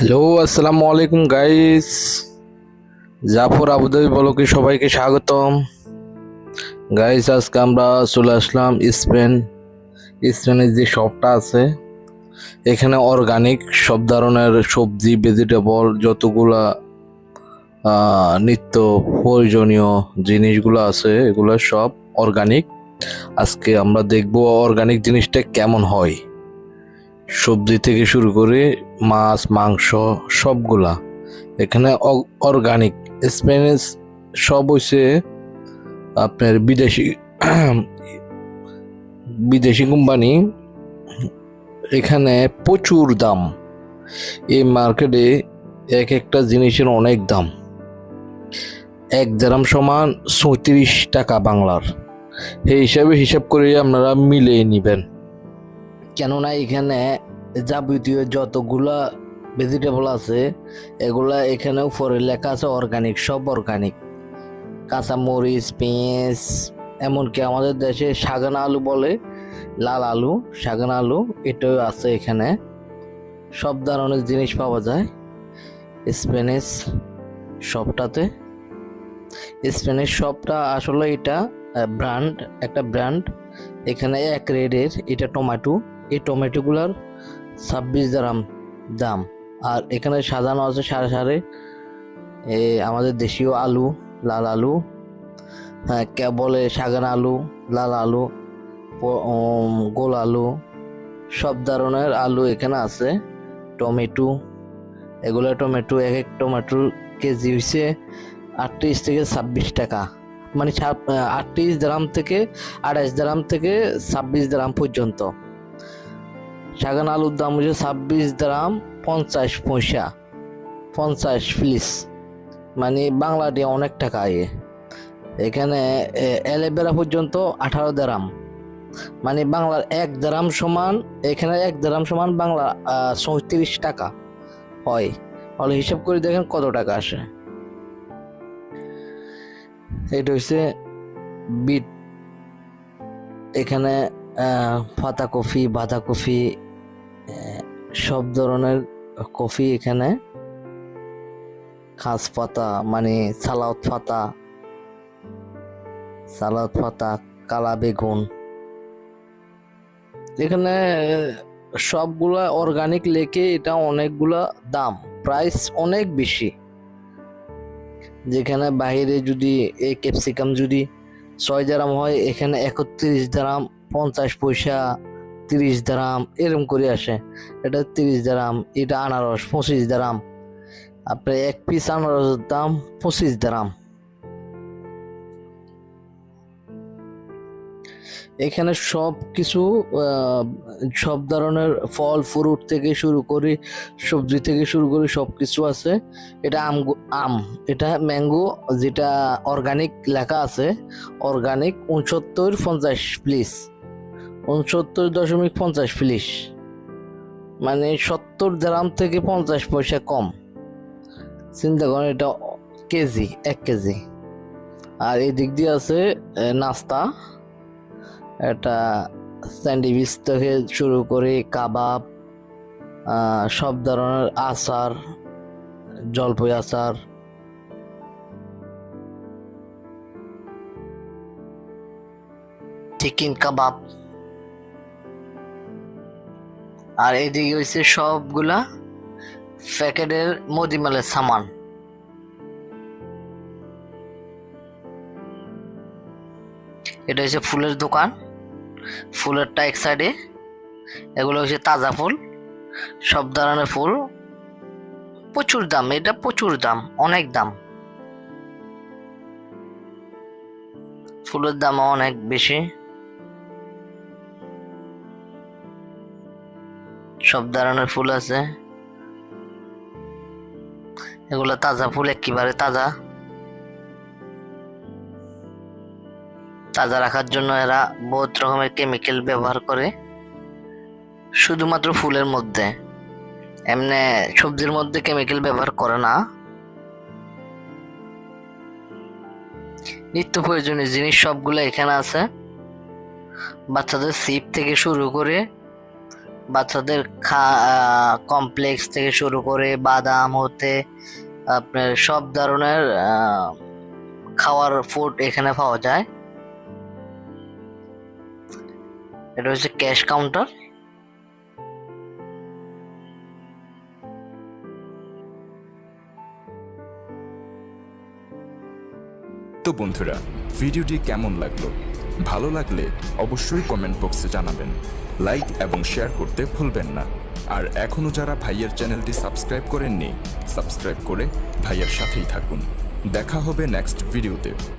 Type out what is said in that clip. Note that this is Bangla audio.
হ্যালো, আসসালামু আলাইকুম গাইস জাফর আবুধাবি বলকে সবাইকে স্বাগতম। গাইস আজকে আমরা চলে আসলাম স্পেন। স্পেনের যে শপটা আছে, এখানে অর্গানিক সব ধরনের সবজি ভেজিটেবল যতগুলা নিত্য প্রয়োজনীয় জিনিসগুলো আছে, এগুলো সব অর্গানিক আজকে আমরা দেখব অর্গানিক জিনিসটা কেমন হয়। সবজি থেকে শুরু করে মাছ, মাংস সবগুলা। এখানে অর্গানিক স্পেনিশ সব হইছে আপনার বিদেশি বিদেশি কোম্পানি এখানে প্রচুর দাম। এই মার্কেটে এক একটা জিনিসের অনেক দাম। এক গ্রাম সমান সৈত্রিশ টাকা বাংলার। এই হিসাবে হিসাব করে আপনারা মিলিয়ে নেবেন। কেননা এখানে যাবতীয় যতগুলা ভেজিটেবল আছে, এগুলা এখানে উপরে লেখা আছে অর্গানিক সব অর্গানিক কাঁচামরিচ, পেঁয়াজ, এমনকি আমাদের দেশে সাগানা আলু বলে, লাল আলু, সাগানা আলু, এটাও আছে এখানে। সব ধরনের জিনিস পাওয়া যায়। স্প্যানিশ শপটাতে স্প্যানিশ শপটা আসলে এটা ব্র্যান্ড একটা ব্র্যান্ড এখানে এক রেডের, এটা টমেটো। এই টমেটোগুলার ছাব্বিশ দাম দাম। আর এখানে সাজানো আছে সাড়ে সাড়ে আমাদের দেশীয় আলু, লাল আলু হ্যাঁ কে বলে সাগান আলু, লাল আলু গোল আলু, সব ধরনের আলু এখানে আছে। টমেটো, এগুলো টমেটো, এক এক টমেটোর কেজি হচ্ছে আটত্রিশ থেকে ছাব্বিশ টাকা। মানে আটত্রিশ গ্রাম থেকে আড়াইশ গ্রাম থেকে ছাব্বিশ গ্রাম পর্যন্ত। সাগান আলুর দাম হচ্ছে ছাব্বিশ গ্রাম পঞ্চাশ পয়সা পঞ্চাশ প্লিস মানে বাংলাটি অনেক টাকা আয়ে এখানে এলেবেরা পর্যন্ত আঠারো দ্রাম মানে বাংলার এক দ্রাম সমান এখানে এক দ্রাম সমান বাংলা চৌত্রিশ টাকা হয়। তাহলে হিসাব করে দেখেন কত টাকা আসে। এটা হচ্ছে বিট। এখানে আহ, পাতা কফি বাঁধা কফি আহ, সব ধরনের কফি এখানে। খাস পাতা মানে সালাদ পাতা সালাদ পাতা, কালা বেগুন। এখানে সবগুলা অর্গানিক লেকে এটা অনেকগুলা দাম প্রাইস অনেক বেশি। যেখানে বাইরে যদি এই ক্যাপসিকাম যদি ছয় দারাম হয়, এখানে একত্রিশ দারাম পঞ্চাশ পয়সা তিরিশ দারাম, এরম করে আসে। এটা তিরিশ দারাম, এটা আনারস পঁচিশ দারাম। আপনার এক পিস আনারসের দাম পঁচিশ দারাম। এখানে সব কিছু সব ধরনের ফল ফ্রুট থেকে শুরু করে, সবজি থেকে শুরু করে সব কিছু আছে। এটা আম আম। এটা ম্যাঙ্গো যেটা অর্গানিক লেখা আছে অর্গানিক উনসত্তর পঞ্চাশ প্লিস উনসত্তর দশমিক পঞ্চাশ প্লিস মানে সত্তর গ্রাম থেকে পঞ্চাশ পয়সা কম। চিন্তা করেন, এটা কেজি, এক কেজি। আর এই দিক দিয়ে আছে নাস্তা। এটা স্যান্ডউইচ থেকে শুরু করে কাবাব সব ধরনের আচার, জলপাই আচার। চিকেন কাবাব। আর এদিকে হচ্ছে সবগুলা প্যাকেটের মদিমালের সামান। এটা হচ্ছে ফুলের দোকান। ফুলেরটা এক সাইডে এগুলো হচ্ছে তাজা ফুল, সব ধরনের ফুল। প্রচুর দাম, এটা প্রচুর দাম, অনেক দাম। ফুলের দাম অনেক বেশি। সব ধরনের ফুল আছে। এগুলো তাজা ফুল একেবারে তাজা। তাজা রাখার জন্য এরা বহুত রকমের কেমিক্যাল ব্যবহার করে, শুধুমাত্র ফুলের মধ্যে। এমনি সবজির মধ্যে কেমিক্যাল ব্যবহার করে না। নিত্য প্রয়োজনীয় জিনিস সবগুলো এখানে আছে। বাচ্চাদের সিপ থেকে শুরু করে বাচ্চাদের খা কমপ্লেক্স থেকে শুরু করে বাদাম হতে, আপনার সব ধরনের খাওয়ার ফুড এখানে পাওয়া যায়। এটা হচ্ছে ক্যাশ কাউন্টার তো বন্ধুরা ভিডিওটি কেমন লাগল? ভালো লাগলে অবশ্যই কমেন্ট বক্সে জানাবেন। লাইক এবং শেয়ার করতে ভুলবেন না। আর এখনও যারা ভাইয়ের চ্যানেলটি সাবস্ক্রাইব করেননি সাবস্ক্রাইব করে ভাইয়ের সাথেই থাকুন। দেখা হবে নেক্সট ভিডিওতে